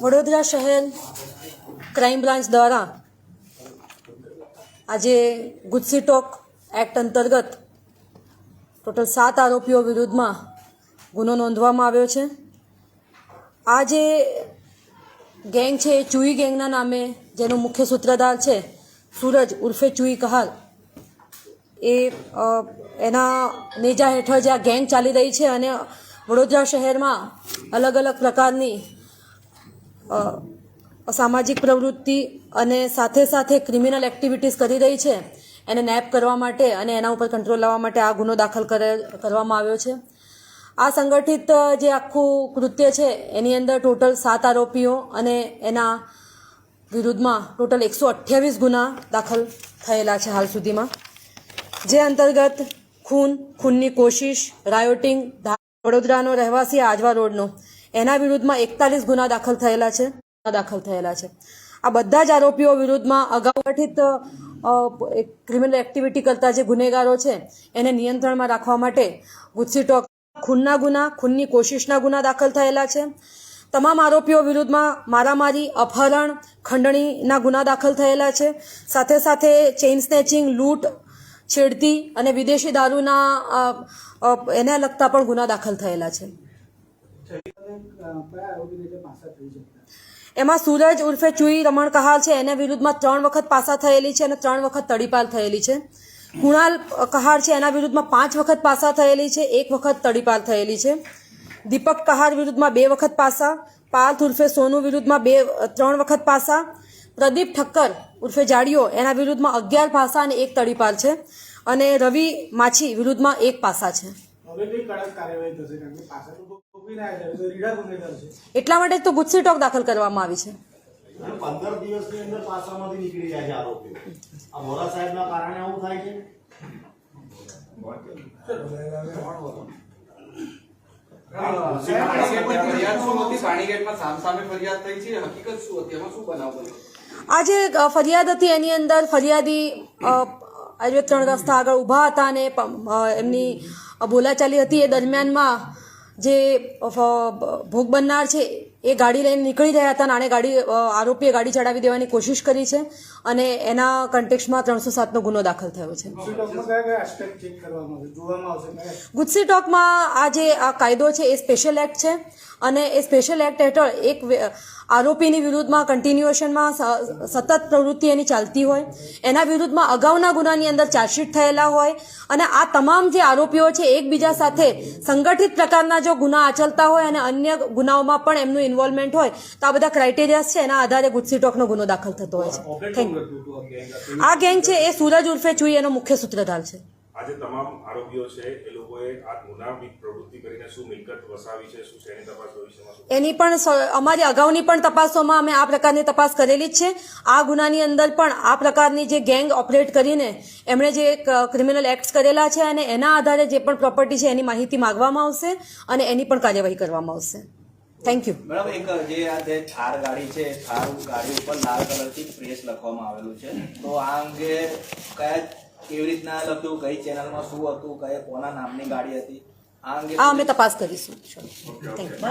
વડોદરા શહેર crime branch દ્વારા આજે ગુજસી ટોક એક્ટ અંતર્ગત ટોટલ સાત આરોપીઓ વિરુદ્ધમાં ગુનો નોંધવામાં આવ્યો છે. આ જે ગેંગ છે એ ચુઈ ગેંગના નામે, જેનો મુખ્ય સૂત્રધાર છે, સૂરજ ઉર્ફે ચુઈ કહાલ. એ એના નેજા હેઠળ જે આ ગેંગ ચાલી રહી છે અને વડોદરા શહેરમાં અલગ અલગ પ્રકારની સામાજિક પ્રવૃત્તિ અને સાથે સાથે ક્રિમિનલ એક્ટિવિટીઝ કરી રહી છે, એને નેપ કરવા માટે અને એના ઉપર કંટ્રોલ લાવવા માટે આ ગુનો દાખલ કરે કરવામાં આવ્યો છે. આ સંગઠિત જે આખું કૃત્ય છે, એની અંદર ટોટલ સાત આરોપીઓ અને એના વિરુદ્ધમાં ટોટલ એકસો અઠ્યાવીસ ગુના દાખલ થયેલા છે હાલ સુધીમાં. જે અંતર્ગત ખૂન, ખૂનની કોશિશ, રાયોટિંગ વડોદરાનો રહેવાસી આજવા રોડનો, એના વિરુદ્ધમાં એકતાલીસ ગુના દાખલ થયેલા છે, દાખલ થયેલા છે. આ બધા જ આરોપીઓ વિરુદ્ધમાં અગાઉ ગઠિત ક્રિમિનલ એક્ટિવિટી કરતા જે ગુનેગારો છે, એને નિયંત્રણમાં રાખવા માટે ગુજસી ટોક ખૂનના ગુના, ખૂનની કોશિશના ગુના દાખલ થયેલા છે. તમામ આરોપીઓ વિરુદ્ધમાં મારામારી, અપહરણ, ખંડણીના ગુના દાખલ થયેલા છે. સાથે સાથે ચેઇન સ્નેચિંગ, લૂંટ, છેડતી અને વિદેશી દારૂના એને લગતા પણ ગુના દાખલ થયેલા છે. એમાં સૂરજ ઉર્ફે ચુઈ રમણ કહાલ છે. એના વિરુદ્ધમાં ત્રણ વખત પાસા થયેલી છે અને ત્રણ વખત તડીપાલ થયેલી છે. કુણાલ કહાર છે એના વિરુદ્ધમાં પાંચ વખત પાસા થયેલી છે એક વખત તડીપાર થયેલી છે. દીપક કહાર વિરુદ્ધમાં બે વખત પાસા પાર્થ ઉર્ફે સોનુ વિરુદ્ધમાં બે ત્રણ વખત પાસા પ્રદીપ ઠક્કર ઉર્ફે જાડીઓ એના વિરુદ્ધમાં અગિયાર પાસા અને એક તડીપાર છે. અને રવિ માછી વિરુદ્ધમાં એક પાસા છે. એટલા માટે તો ગુજસી ટોક દાખલ કરવામાં આવી છે. અને પંદર દિવસની અંદર પાસામાંથી નીકળી જાય છે આરોપીઓ આ મોરા સાહેબના કારણે આવું થાય છે? સામસામે ફરિયાદ હતી એની અંદર, ફરિયાદી આયુર્વેદ ત્રણ રસ્તા આગળ ઊભા હતા અને એમની બોલાચાલી હતી. એ દરમિયાનમાં જે ભોગ બનનાર છે એ ગાડી લઈને નીકળી રહ્યા હતા અને ગાડી આરોપીએ ગાડી ચડાવી દેવાની કોશિશ કરી છે અને એના કન્ટેક્સમાં ત્રણસો સાતનો ગુનો દાખલ થયો છે. ગુજસી ટોકમાં આ જે આ કાયદો છે એ સ્પેશિયલ એક્ટ છે અને એ સ્પેશિયલ એક્ટ હેઠળ એક આરોપીની વિરુદ્ધમાં કન્ટિન્યુએશનમાં સતત પ્રવૃત્તિ એની ચાલતી હોય એના વિરુદ્ધમાં અગાઉના ગુનાની અંદર ચાર્જશીટ થયેલા હોય અને આ તમામ જે આરોપીઓ છે એકબીજા સાથે સંગઠિત પ્રકારના જો ગુના આચરતા હોય અને અન્ય ગુનાઓમાં પણ એમનું ઇન્વોલ્વમેન્ટ હોય તો આ બધા ક્રાઇટેરિયા છે એના આધારે ગુજસી ટોકનો ગુનો દાખલ થતો હોય છે. થેન્ક યુ આ ગેંગ છે એ સૂરજ ઉર્ફે ચુઈ એનો મુખ્ય સૂત્રધાર છે. આજે તમામ આરોપીઓ છે એ લોકોએ આ ગુનાહિત પ્રવૃત્તિ કરીને શું મિલકત વસાવી છે શું છે એની તપાસ ભવિષ્યમાં એની પણ સ- અમારી અગાઉની પણ તપાસોમાં અમે આ પ્રકારની તપાસ કરેલી જ છે. આ ગુનાની અંદર પણ આ પ્રકારની જે ગેંગ ઓપરેટ કરીને એમણે જે ક્રિમિનલ એક્ટ્સ કરેલા છે અને એના આધારે જે પણ પ્રોપર્ટી છે એની માહિતી માગવામાં આવશે અને એની પણ કાર્યવાહી કરવામાં આવશે. થેન્ક યુ મેડમ એક જે આ જે થાર ગાડી છે થાર ગાડી ઉપર લાલ કલરથી પ્રેસ લખવામાં આવેલું છે. તો આ અંગે કયા કેવી રીતના લખ્યું કઈ ચેનલમાં શું હતું કયા કોના નામની ગાડી હતી? આ અંગે આ અમે તપાસ કરીશું. Thank you